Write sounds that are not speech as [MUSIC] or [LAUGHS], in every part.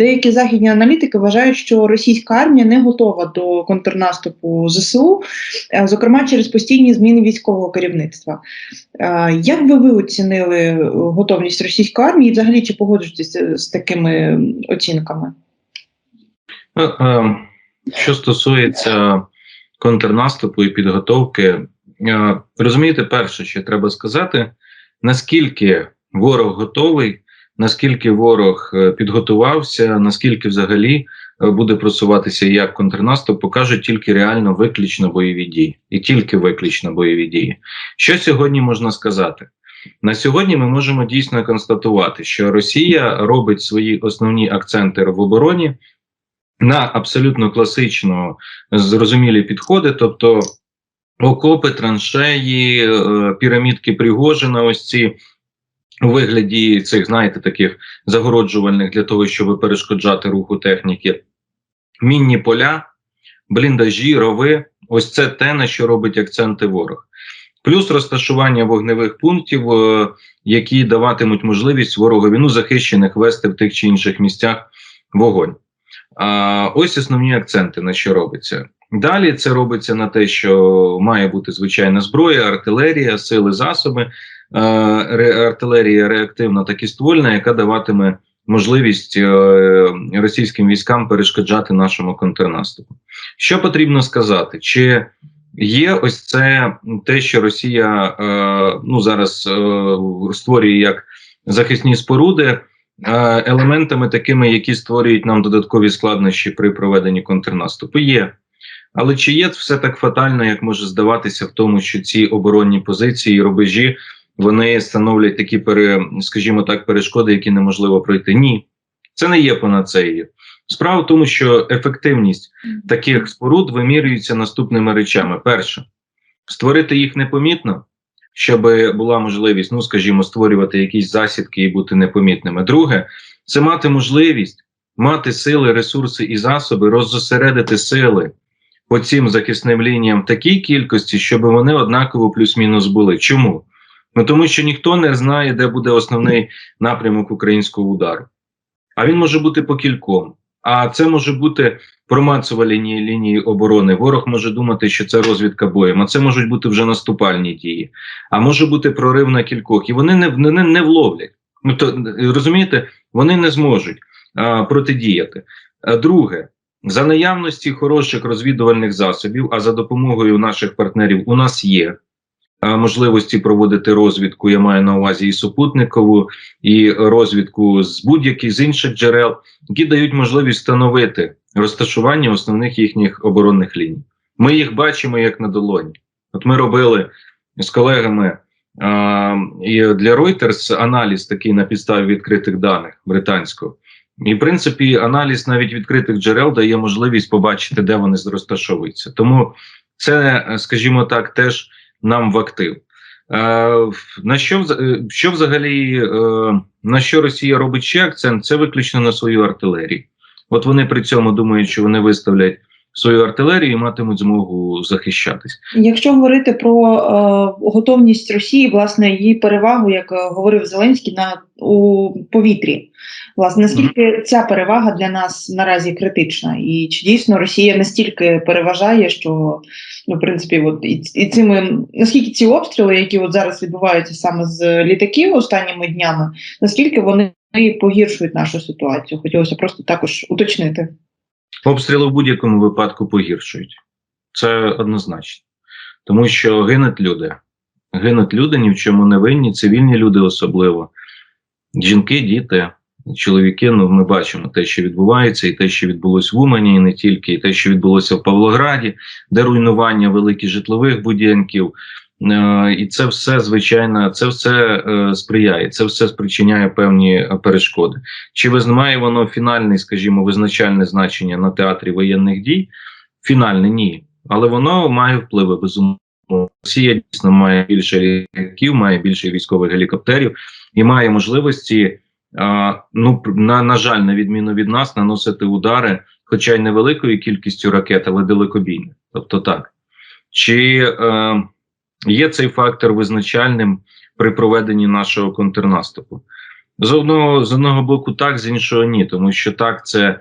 деякі західні аналітики вважають, що російська армія не готова до контрнаступу ЗСУ, е, зокрема через постійні зміни військового керівництва. Е, Як би ви оцінили е, готовність російської армії, і взагалі чи погоджуєтеся з такими оцінками? Що стосується контрнаступу і підготовки, розумієте, перше, що треба сказати, наскільки ворог готовий, наскільки ворог е, підготувався, наскільки взагалі е, буде просуватися як контрнаступ, покажуть тільки реально виключно бойові дії, і тільки виключно бойові дії. Що сьогодні можна сказати? На сьогодні ми можемо дійсно констатувати, що Росія робить свої основні акценти в обороні на абсолютно класично зрозумілі підходи, тобто окопи, траншеї, е, пірамідки Пригожина, ось ці у вигляді цих, знаєте, таких загороджувальних для того, щоб перешкоджати руху техніки, мінні поля, бліндажі, рови. Ось це те, на що робить акценти ворог. Плюс розташування вогневих пунктів, е, які даватимуть можливість ворогові ну, захищених вести в тих чи інших місцях вогонь. А, Ось основні акценти, на що робиться. Далі це робиться на те, що має бути звичайна зброя, артилерія, сили, засоби, артилерія реактивна, так і ствольна, яка даватиме можливість е, російським військам перешкоджати нашому контрнаступу. Що потрібно сказати? Чи є ось це те, що Росія е, ну зараз е, створює як захисні споруди? е, Елементами такими, які створюють нам додаткові складнощі при проведенні контрнаступу, є. Але чи є все так фатально, як може здаватися, в тому, що ці оборонні позиції і рубежі вони становлять такі пере, скажімо так, перешкоди, які неможливо пройти? Ні, це не є панацеєю. Справа в тому, що ефективність таких споруд вимірюється наступними речами: перше, створити їх непомітно, щоб була можливість, ну скажімо, створювати якісь засідки і бути непомітними. Друге, це мати можливість мати сили, ресурси і засоби, роззосередити сили по цим захисним лініям в такій кількості, щоб вони однаково плюс-мінус були. Чому? Ну тому що ніхто не знає, де буде основний напрямок українського удару. А він може бути по кільком. А це може бути промацувальні лінії оборони. Ворог може думати, що це розвідка боєм, а це можуть бути вже наступальні дії, а може бути прорив на кількох, і вони не не, не вловлять. Ну то розумієте, вони не зможуть а, протидіяти. А, друге, за наявності хороших розвідувальних засобів, а за допомогою наших партнерів у нас є можливості проводити розвідку. Я маю на увазі і супутникову, і розвідку з будь-яких з інших джерел, які дають можливість встановити розташування основних їхніх оборонних ліній. Ми їх бачимо як на долоні. От ми робили з колегами і для Reuters аналіз такий на підставі відкритих даних британського. І, в принципі, аналіз навіть відкритих джерел дає можливість побачити, де вони розташовуються. Тому це, скажімо так, теж нам в актив. Е, на що е, що взагалі е, на що Росія робить ще акцент? Це виключно на свою артилерію. От вони при цьому думають, що вони виставлять свою артилерію і матимуть змогу захищатись. Якщо говорити про е, готовність Росії, власне, її перевагу, як говорив Зеленський, на у повітрі, власне, наскільки mm -hmm. ця перевага для нас наразі критична, і чи дійсно Росія настільки переважає, що ну, в принципі, от і, і цими наскільки ці обстріли, які от зараз відбуваються саме з літаків останніми днями, наскільки вони погіршують нашу ситуацію? Хотілося просто також уточнити. Обстріли в будь-якому випадку погіршують. Це однозначно. Тому що гинуть люди. Гинуть люди, ні в чому не винні, цивільні люди особливо. Жінки, діти, чоловіки. Ну, ми бачимо те, що відбувається, і те, що відбулося в Умані, і не тільки, і те, що відбулося в Павлограді, де руйнування великих житлових будинків. Е, і це все звичайно, це все е, сприяє, це все спричиняє певні перешкоди. Чи має воно фінальне, скажімо, визначальне значення на театрі воєнних дій? Фінальне ні, але воно має впливи безумовно. Росія дійсно має більше літаків, має більше військових гелікоптерів і має можливості, ну на, на жаль, на відміну від нас, наносити удари, хоча й невеликою кількістю ракет, але далекобійних. Тобто так. Чи е, Є цей фактор визначальним при проведенні нашого контрнаступу. З одного з одного боку, так, з іншого ні, тому що так, це е,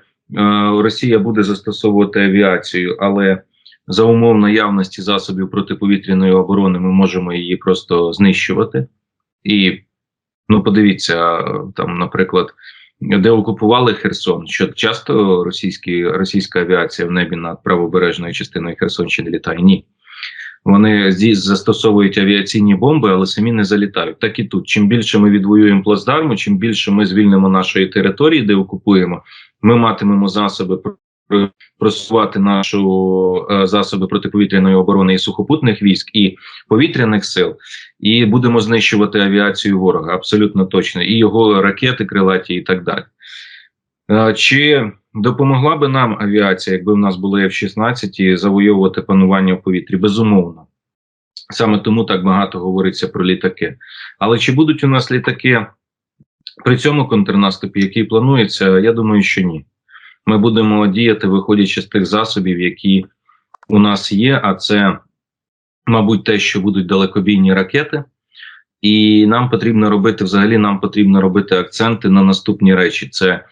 Росія буде застосовувати авіацію, але за умов наявності засобів протиповітряної оборони ми можемо її просто знищувати. І ну, подивіться, там, наприклад, де окупували Херсон, що часто російські, російська авіація в небі над правобережною частиною Херсонщини літає? Ні. Вони застосовують авіаційні бомби, але самі не залітають. Так і тут. Чим більше ми відвоюємо плацдарму, чим більше ми звільнимо нашої території, де окупуємо, ми матимемо засоби просувати нашу е, засоби протиповітряної оборони і сухопутних військ і повітряних сил, і будемо знищувати авіацію ворога абсолютно точно, і його ракети крилаті, і так далі. Е, Чи допомогла би нам авіація, якби в нас були F-16 завойовувати панування в повітрі? Безумовно. Саме тому так багато говориться про літаки. Але чи будуть у нас літаки при цьому контрнаступі, який планується? Я думаю, що ні. Ми будемо діяти, виходячи з тих засобів, які у нас є, а це, мабуть, те, що будуть далекобійні ракети. І нам потрібно робити взагалі нам потрібно робити акценти на наступні речі: це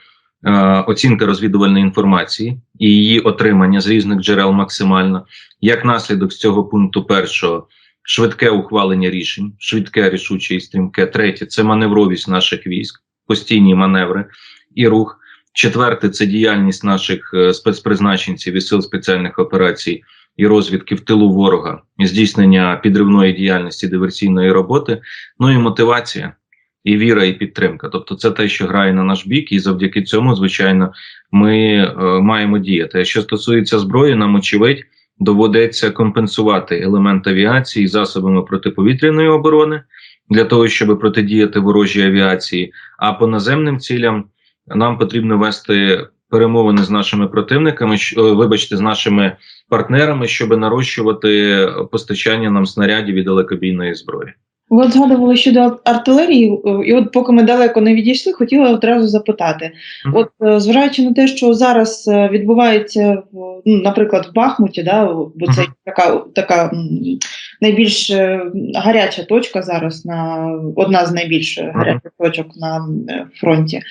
е, оцінка розвідувальної інформації і її отримання з різних джерел максимально. Як наслідок з цього пункту першого швидке ухвалення рішень, швидке, рішуче і стрімке. Третє це маневровість наших військ, постійні маневри і рух. Четверте це діяльність наших е, спецпризначенців і сил спеціальних операцій і розвідки в тилу ворога, здійснення підривної діяльності, диверсійної роботи. Ну і мотивація, і віра, і підтримка. Тобто, це те, що грає на наш бік, і завдяки цьому, звичайно, ми е, маємо діяти. Що стосується зброї, нам очевидь доведеться компенсувати елемент авіації засобами протиповітряної оборони для того, щоб протидіяти ворожій авіації. А по наземним цілям нам потрібно вести перемовини з нашими противниками, е, вибачте, з нашими партнерами, щоб нарощувати постачання нам снарядів і далекобійної зброї. Ви от згадували щодо артилерії, е, і от поки ми далеко не відійшли, хотіла одразу запитати: от е, зважаючи на те, що зараз відбувається, ну, наприклад, в Бахмуті, да, бо це така, така найбільш е, гаряча точка зараз на одна з найбільш гарячих точок на е, фронті,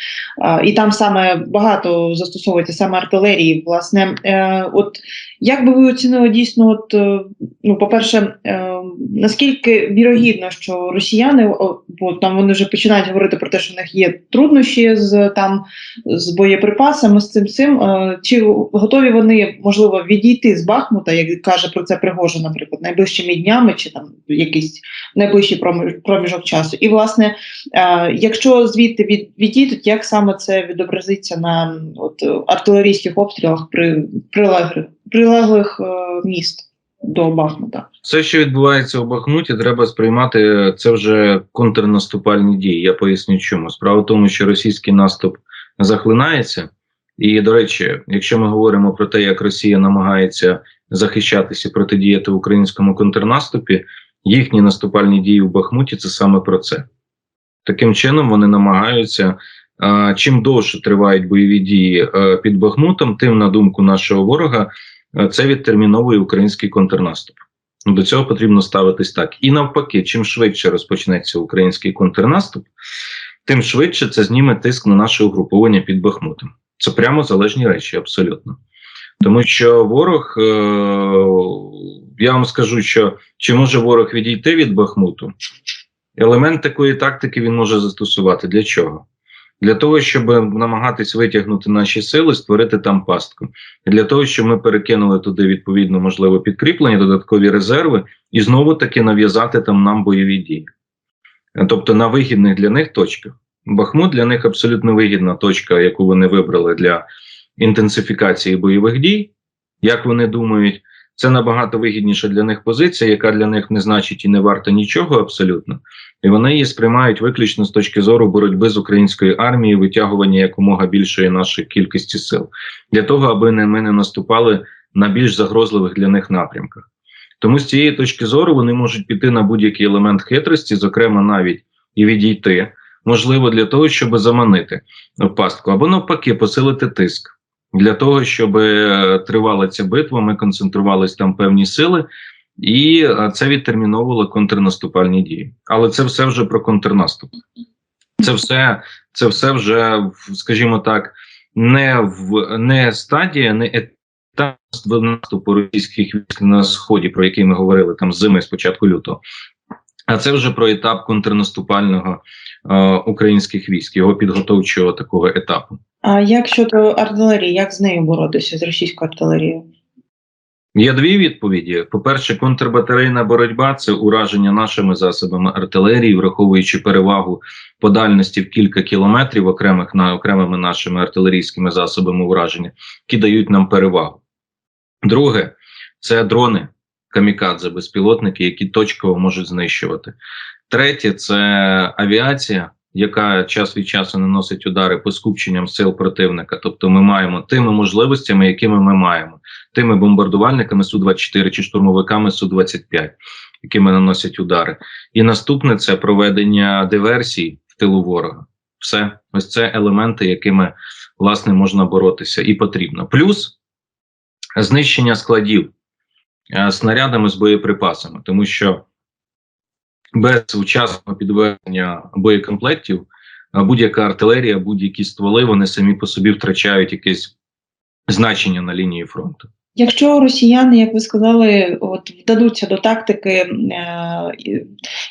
і там саме багато застосовується саме артилерії. Власне, Е, от як би ви оцінили дійсно, от е, ну, по-перше, е, наскільки вірогідно, що росіяни, бо там вони вже починають говорити про те, що в них є труднощі з там з боєприпасами, з цим всім, е, чи готові вони можливо відійти з Бахмута, як каже про це Пригожин, наприклад, найближчими днями, чи там якийсь найближчий проміжок часу? І власне, якщо звідти від, відійдуть, як саме це відобразиться на от артилерійських обстрілах при прилеглих прилеглих е, міст до Бахмута? Все, що відбувається у Бахмуті, треба сприймати це вже контрнаступальні дії. Я поясню, чому справа в тому, що російський наступ захлинається. І до речі, якщо ми говоримо про те, як Росія намагається захищатися і протидіяти українському контрнаступі, їхні наступальні дії в Бахмуті це саме про це. Таким чином вони намагаються. а, Чим довше тривають бойові дії е, під Бахмутом, тим на думку нашого ворога е, це відтерміновує український контрнаступ. Ну, До цього потрібно ставитись так. І навпаки, чим швидше розпочнеться український контрнаступ, тим швидше це зніме тиск на наше угруповання під Бахмутом. Це прямо залежні речі, абсолютно. Тому що ворог, е- я вам скажу, що чи може ворог відійти від Бахмуту? Елемент такої тактики він може застосувати. Для чого? Для того, щоб намагатись витягнути наші сили, створити там пастку. І для того, щоб ми перекинули туди відповідно можливо підкріплення, додаткові резерви, і знову таки нав'язати там нам бойові дії. Тобто на вигідних для них точках. Бахмут для них абсолютно вигідна точка, яку вони вибрали для інтенсифікації бойових дій. Як вони думають, це набагато вигідніша для них позиція, яка для них не значить і не варта нічого абсолютно. І вони її сприймають виключно з точки зору боротьби з українською армією, витягування якомога більшої нашої кількості сил для того, аби не ми не наступали на більш загрозливих для них напрямках. Тому з цієї точки зору вони можуть піти на будь-який елемент хитрості, зокрема навіть і відійти, можливо, для того, щоб заманити пастку, або навпаки, посилити тиск для того, щоб е, тривала ця битва, ми концентрувалися там певні сили, і е, це відтерміновувало контрнаступальні дії. Але це все вже про контрнаступ. Це все, це все вже, скажімо так, не в не стадія, не етап наступу російських військ на сході, про який ми говорили там зими з початку лютого. А це вже про етап контрнаступального е, українських військ, його підготовчого такого етапу. А як щодо артилерії, як з нею боротися з російською артилерією? Є дві відповіді: по-перше, контрбатарейна боротьба це ураження нашими засобами артилерії, враховуючи перевагу по дальності в кілька кілометрів окремих на окремими нашими артилерійськими засобами ураження, які дають нам перевагу. Друге, це дрони камікадзе, безпілотники, які точково можуть знищувати. Третє це авіація, яка час від часу наносить удари по скупченням сил противника. Тобто, ми маємо тими можливостями, якими ми маємо, тими бомбардувальниками су 24 чи штурмовиками су 25 якими наносять удари. І наступне це проведення диверсій в тилу ворога. Все, ось це елементи, якими власне можна боротися, і потрібно. Плюс знищення складів е, снарядами з боєприпасами, тому що без вчасного підведення боєкомплектів будь-яка артилерія, будь-які стволи, вони самі по собі втрачають якесь значення на лінії фронту. Якщо росіяни, як ви сказали, от вдадуться до тактики е,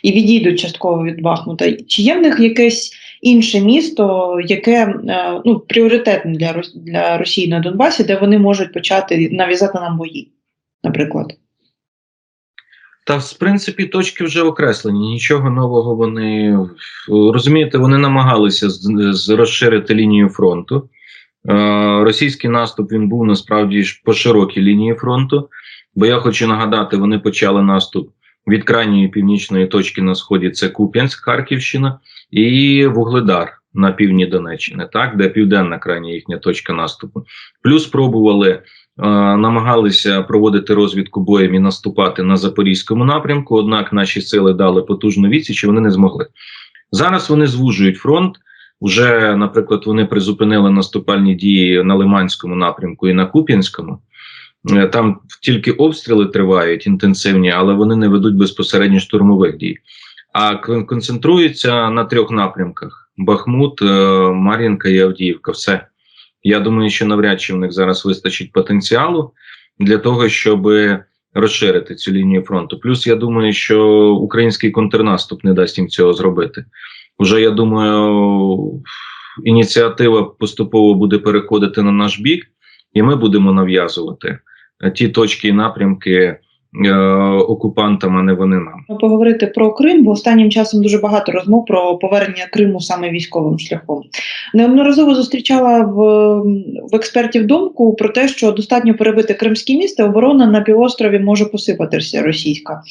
і відійдуть частково від Бахмута, чи є в них якесь інше місто, яке е, ну, пріоритетне для, Рос- для Росії на Донбасі, де вони можуть почати нав'язати нам бої, наприклад? Та в принципі точки вже окреслені. Нічого нового вони розумієте, вони намагалися розширити лінію фронту. Е, російський наступ він був насправді по широкій лінії фронту. Бо я хочу нагадати, вони почали наступ від крайньої північної точки на сході. Це Куп'янськ, Харківщина, і Вугледар на півдні Донеччини, так де південна крайня їхня точка наступу. Плюс спробували е, намагалися проводити розвідку боєм і наступати на запорізькому напрямку. Однак наші сили дали потужну відсіч, і вони не змогли. Зараз вони звужують фронт. Уже, наприклад, вони призупинили наступальні дії на Лиманському напрямку і на Куп'янському. Е, Там тільки обстріли тривають інтенсивні, але вони не ведуть безпосередньо штурмових дій. А концентруються на трьох напрямках: Бахмут, е, Мар'їнка і Авдіївка. Все. Я думаю, що навряд чи в них зараз вистачить потенціалу для того, щоб розширити цю лінію фронту. Плюс я думаю, що український контрнаступ не дасть їм цього зробити. Уже я думаю, ініціатива поступово буде переходити на наш бік, і ми будемо нав'язувати ті точки і напрямки окупантам, а не вони нам. Ну, Поговорити про Крим, бо останнім часом дуже багато розмов про повернення Криму саме військовим шляхом. Неодноразово зустрічала в, в експертів думку про те, що достатньо перебити кримські міста, оборона на півострові може посипатися російська.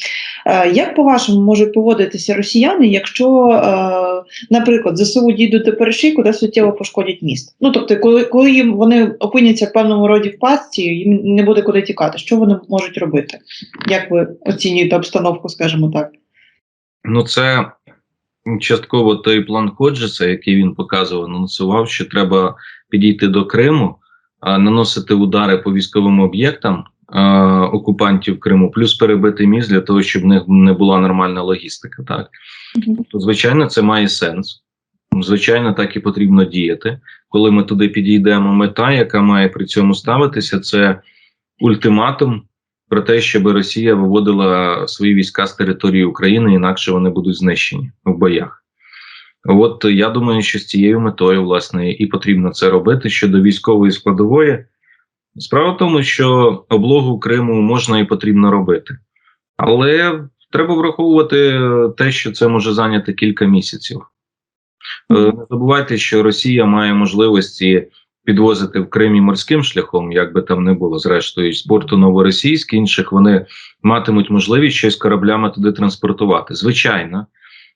Е, Як по-вашому можуть поводитися росіяни, якщо, е, наприклад, ЗСУ дійдуть до перешийку, де суттєво пошкодять міст? Ну тобто, коли, коли їм вони опиняться в певному роді в пастці, їм не буде куди тікати. Що вони можуть робити? Як ви оцінюєте обстановку, скажімо так? Ну, це частково той план Ходжеса, який він показував, анонсував, що треба підійти до Криму, наносити удари по військовим об'єктам окупантів Криму, плюс перебити міст для того, щоб в них не була нормальна логістика. Так то звичайно, це має сенс. Звичайно, так і потрібно діяти. Коли ми туди підійдемо, мета, яка має при цьому ставитися, це ультиматум про те, щоб Росія виводила свої війська з території України, інакше вони будуть знищені в боях. От я думаю, що з цією метою власне і потрібно це робити щодо військової складової. Справа в тому, що облогу Криму можна і потрібно робити, але треба враховувати те, що це може зайняти кілька місяців. Е, Не забувайте, що Росія має можливості підвозити в Кримі морським шляхом, як би там не було, зрештою, з порту Новоросійськ, інших вони матимуть можливість щось кораблями туди транспортувати. Звичайно,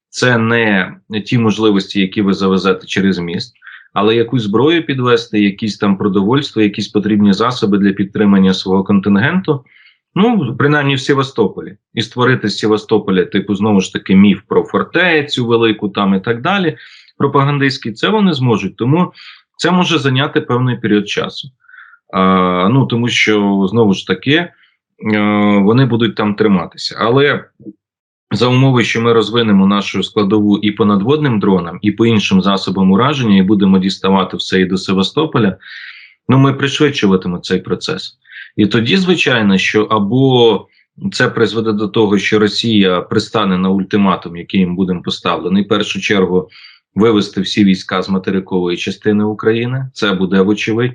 це не ті можливості, які ви завезете через міст, але якусь зброю підвести, якісь там продовольство, якісь потрібні засоби для підтримання свого контингенту. Ну, принаймні в Севастополі, і створити з Севастополя, типу, знову ж таки, міф про фортецю велику там і так далі. Пропагандистський, це вони зможуть. Тому це може зайняти певний період часу. А, ну тому що знову ж таки е, вони будуть там триматися. Але за умови, що ми розвинемо нашу складову і по надводним дронам, і по іншим засобам ураження, і будемо діставати все і до Севастополя, ну ми пришвидшуватимемо цей процес. І тоді, звичайно, що або це призведе до того, що Росія пристане на ультиматум, який їм буде поставлений, в першу чергу вивести всі війська з материкової частини України. Це буде вочевидь.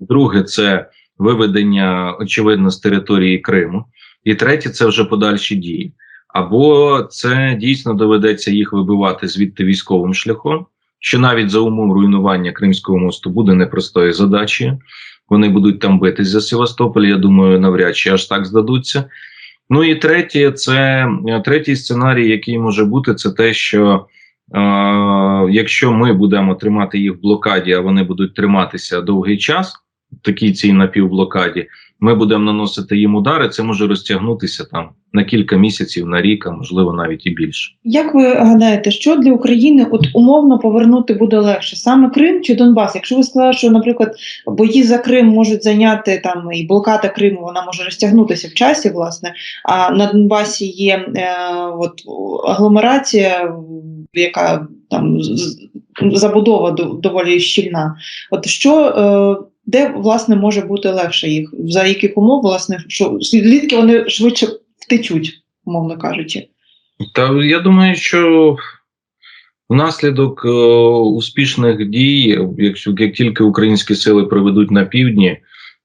Друге, це виведення очевидно з території Криму. І третє це вже подальші дії. Або це дійсно доведеться їх вибивати звідти військовим шляхом, що навіть за умов руйнування Кримського мосту буде непростою задачею. Вони будуть там битись за Севастополь. Я думаю, навряд чи аж так здадуться. Ну і третє, це третій сценарій, який може бути, це те, що е, якщо ми будемо тримати їх в блокаді, а вони будуть триматися довгий час, такій цій напівблокаді, ми будемо наносити їм удари. Це може розтягнутися там на кілька місяців, на рік, а можливо навіть і більше. Як ви гадаєте, що для України от умовно повернути буде легше саме Крим чи Донбас? Якщо ви сказали, що, наприклад, бої за Крим можуть зайняти там і блокада Криму, вона може розтягнутися в часі, власне. А на Донбасі є е, от агломерація, яка там забудова доволі щільна. От що е, де власне може бути легше їх? За яких умов, власне, що звідки вони швидше втечуть, умовно кажучи? Та я думаю, що внаслідок е, успішних дій, якщо як тільки українські сили проведуть на півдні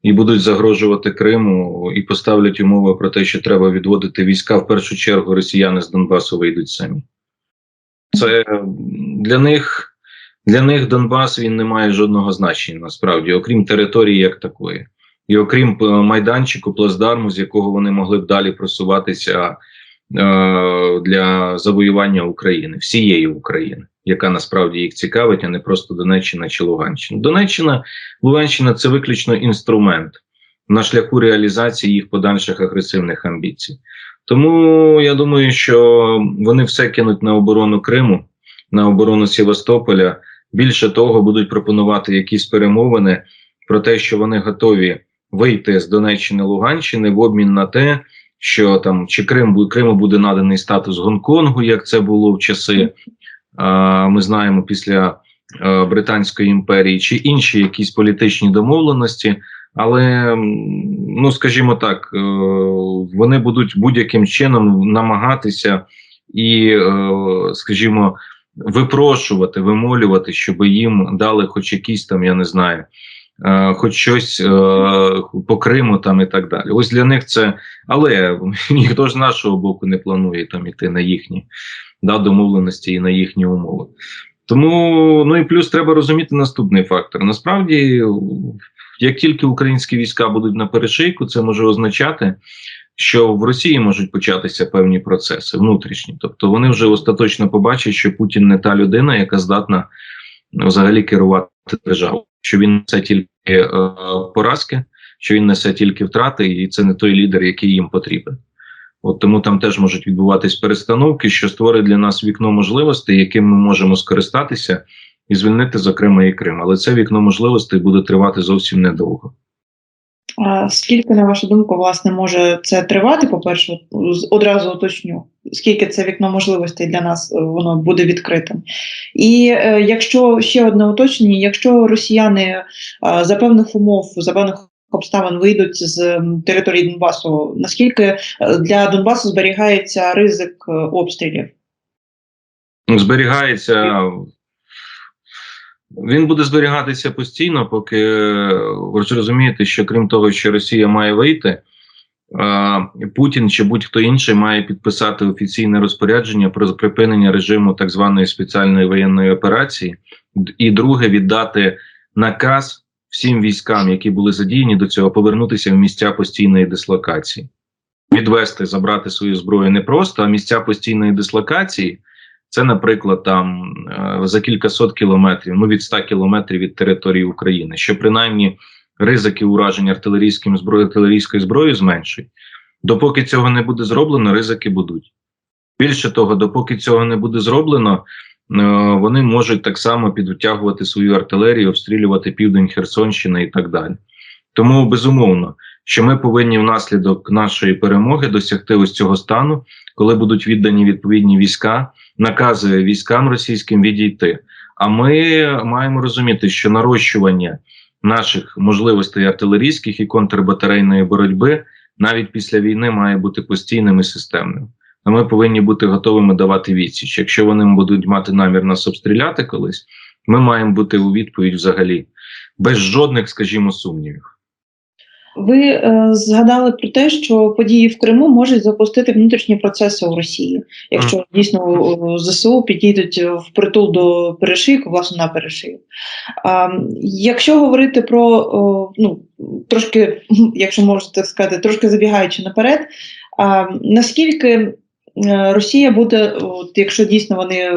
і будуть загрожувати Криму і поставлять умови про те, що треба відводити війська, в першу чергу росіяни з Донбасу вийдуть самі. Це для них. Для них Донбас він не має жодного значення насправді, окрім території як такої, і окрім е, майданчику, плацдарму, з якого вони могли б далі просуватися е, для завоювання України, всієї України, яка насправді їх цікавить, а не просто Донеччина чи Луганщина. Донеччина, Луганщина це виключно інструмент на шляху реалізації їх подальших агресивних амбіцій. Тому я думаю, що вони все кинуть на оборону Криму, на оборону Севастополя. Більше того, будуть пропонувати якісь перемовини про те, що вони готові вийти з Донеччини Луганщини в обмін на те, що там чи Крим Криму буде наданий статус Гонконгу, як це було в часи. А, ми знаємо після а, Британської імперії, чи інші якісь політичні домовленості. Але ну скажімо так, е, вони будуть будь-яким чином намагатися і, е, скажімо, випрошувати, вимолювати, щоб їм дали хоч якісь там, я не знаю, е, хоч щось е, по Криму там і так далі. Ось для них це, але [LAUGHS] ніхто ж з нашого боку не планує там іти на їхні да, домовленості і на їхні умови. Тому, ну і плюс треба розуміти наступний фактор. Насправді, як тільки українські війська будуть на перешийку, це може означати, що в Росії можуть початися певні процеси внутрішні. Тобто вони вже остаточно побачать, що Путін не та людина, яка здатна ну, взагалі керувати державою, що він несе тільки е, поразки, що він несе тільки втрати, і це не той лідер, який їм потрібен. От тому там теж можуть відбуватись перестановки, що створить для нас вікно можливостей, яким ми можемо скористатися і звільнити, зокрема, і Крим. Але це вікно можливостей буде тривати зовсім недовго. Скільки, на вашу думку, власне, може це тривати? По-перше, одразу уточню, скільки це вікно можливостей для нас е, воно буде відкритим. І е, якщо ще одне уточнення, якщо росіяни е, за певних умов, за певних обставин вийдуть з території Донбасу, наскільки для Донбасу зберігається ризик обстрілів? Зберігається. Він буде зберігатися постійно, поки ви ж розумієте, що крім того, що Росія має вийти, Путін чи будь-хто інший має підписати офіційне розпорядження про припинення режиму так званої спеціальної воєнної операції, і друге віддати наказ всім військам, які були задіяні до цього, повернутися в місця постійної дислокації, відвести, забрати свою зброю не просто, а місця постійної дислокації. Це, наприклад, там е, за кількасот кілометрів, ну від 100 кілометрів від території України, що принаймні ризики ураження артилерійським зброю, артилерійською зброєю зменшують. Допоки цього не буде зроблено, ризики будуть. Більше того, допоки цього не буде зроблено, е, вони можуть так само підтягувати свою артилерію, обстрілювати південь Херсонщини і так далі. Тому безумовно, що ми повинні внаслідок нашої перемоги досягти ось цього стану, коли будуть віддані відповідні війська, наказує військам російським відійти. А ми маємо розуміти, що нарощування наших можливостей артилерійських і контрбатарейної боротьби навіть після війни має бути постійним і системним. А ми повинні бути готовими давати відсіч. Якщо вони будуть мати намір нас обстріляти колись, ми маємо бути у відповідь взагалі без жодних, скажімо, сумнівів. Ви е, згадали про те, що події в Криму можуть запустити внутрішні процеси у Росії, якщо дійсно ЗСУ підійдуть в притул до перешийку, власне на перешию. А, якщо говорити про ну трошки, [LAUGHS] якщо можна так сказати, трошки забігаючи наперед, а, наскільки е, Росія буде, от, якщо дійсно вони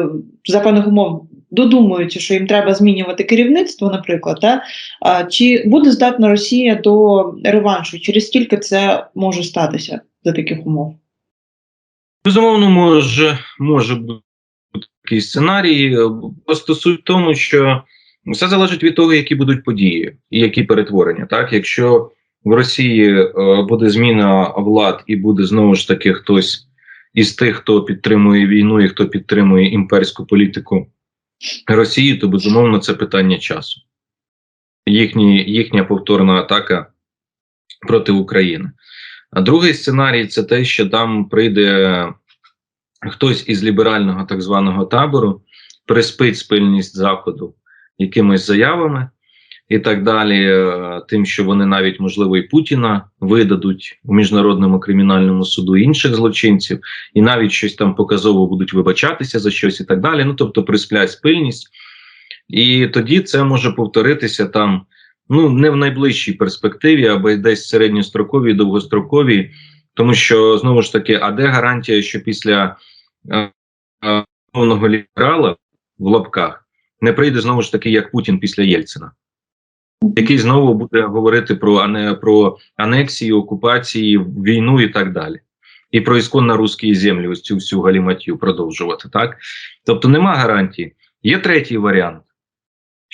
за певних умов додумуються, що їм треба змінювати керівництво, наприклад, та, а, чи буде здатна Росія до реваншу? Через скільки це може статися за таких умов? Безумовно, може, може бути такий сценарій. Просто суть в тому, що все залежить від того, які будуть події і які перетворення. Так, якщо в Росії е, буде зміна влад і буде знову ж таки хтось із тих, хто підтримує війну і хто підтримує імперську політику Росії, то безумовно це питання часу. Їхні, їхня повторна атака проти України. А другий сценарій це те, що там прийде хтось із ліберального так званого табору, приспить спильність Заходу якимись заявами і так далі, е, тим, що вони навіть, можливо, і Путіна видадуть у міжнародному кримінальному суду інших злочинців, і навіть щось там показово будуть вибачатися за щось і так далі. Ну тобто присплять спильність. І тоді це може повторитися там ну не в найближчій перспективі, або десь середньостроковій, довгостроковій, тому що знову ж таки, а де гарантія, що після повного ліберала в лапках не прийде знову ж таки, як Путін після Єльцина, який знову буде говорити про ане, про анексію, окупації, війну і так далі. І про ісконно русські землі, ось цю всю галіматію продовжувати, так? Тобто нема гарантії. Є третій варіант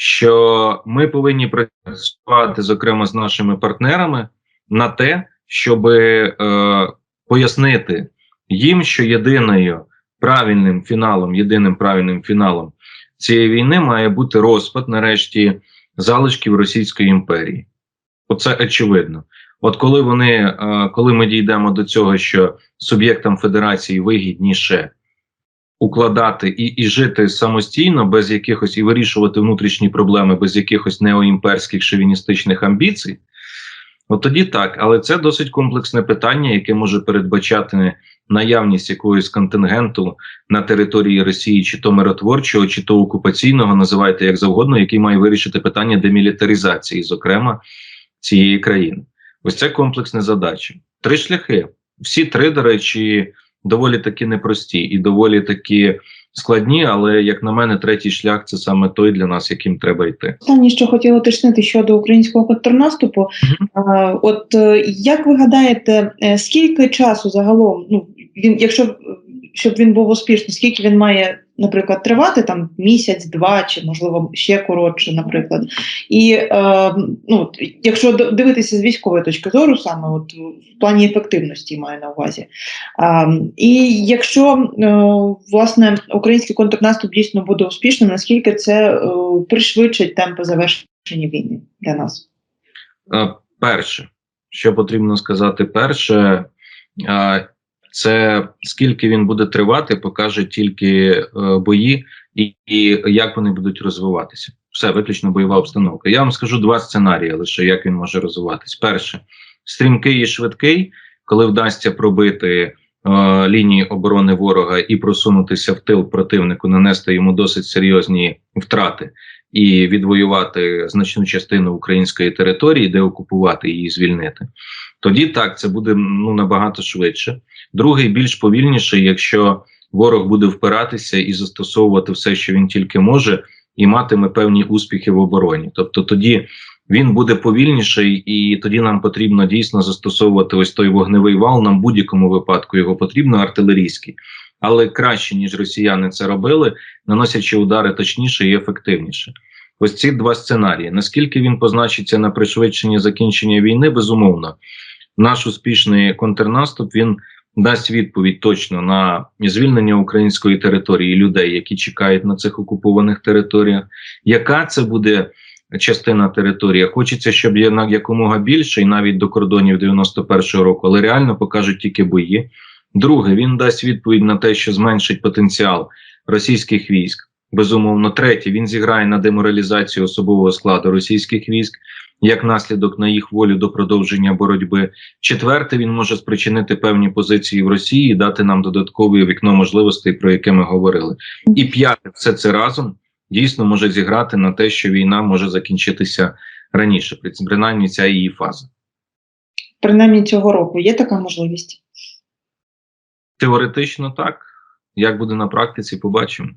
що ми повинні працювати, зокрема з нашими партнерами, на те, щоб е, пояснити їм, що єдиною правильним фіналом, єдиним правильним фіналом цієї війни має бути розпад, нарешті, залишків Російської імперії. Оце очевидно. От коли вони, е, коли ми дійдемо до цього, що суб'єктам федерації вигідніше укладати і і жити самостійно, без якихось і вирішувати внутрішні проблеми, без якихось неоімперських шовіністичних амбіцій, от тоді так, але це досить комплексне питання, яке може передбачати наявність якогось контингенту на території Росії, чи то миротворчого, чи то окупаційного, називайте як завгодно, який має вирішити питання демілітаризації, зокрема цієї країни. Ось це комплексна задача. Три шляхи. Всі три, до речі, доволі таки непрості і доволі таки складні. Але як на мене, третій шлях це саме той для нас, яким треба йти. Останнє, що хотіла уточнити щодо українського контрнаступу. А, От е, як ви гадаєте, е, скільки часу загалом, ну він, якщо щоб він був успішний, скільки він має, наприклад, тривати там місяць, два чи можливо ще коротше, наприклад, і е, ну, якщо дивитися з військової точки зору, саме от в плані ефективності маю на увазі. Е, і якщо е, власне український контрнаступ дійсно буде успішним, наскільки це е, пришвидшить темпи завершення війни для нас? Е, перше, що потрібно сказати, перше. Це скільки він буде тривати, покаже тільки е, бої і, і як вони будуть розвиватися. Все виключно бойова обстановка. Я вам скажу два сценарії, лише як він може розвиватись. Перше, стрімкий і швидкий, коли вдасться пробити е, лінії оборони ворога і просунутися в тил противнику, нанести йому досить серйозні втрати і відвоювати значну частину української території, де окупувати її, звільнити. Тоді так це буде ну набагато швидше. Другий більш повільніший, якщо ворог буде впиратися і застосовувати все, що він тільки може, і матиме певні успіхи в обороні. Тобто тоді він буде повільніший, і тоді нам потрібно дійсно застосовувати ось той вогневий вал. Нам в будь-якому випадку його потрібно артилерійський, але краще ніж росіяни це робили, наносячи удари точніше і ефективніше. Ось ці два сценарії. Наскільки він позначиться на пришвидшенні закінчення війни, безумовно, наш успішний контрнаступ він дасть відповідь точно на звільнення української території людей, які чекають на цих окупованих територіях. Яка це буде частина території? Хочеться, щоб є на якомога більше, і навіть до кордонів 91-го року, але реально покажуть тільки бої. Друге, він дасть відповідь на те, що зменшить потенціал російських військ. Безумовно, третє, він зіграє на деморалізацію особового складу російських військ як наслідок на їх волю до продовження боротьби. Четверте, він може спричинити певні позиції в Росії, і дати нам додаткове вікно можливостей, про яке ми говорили. І п'яте, все це разом дійсно може зіграти на те, що війна може закінчитися раніше, принаймні ця її фаза. Принаймні цього року є така можливість. Теоретично так. Як буде на практиці, побачимо.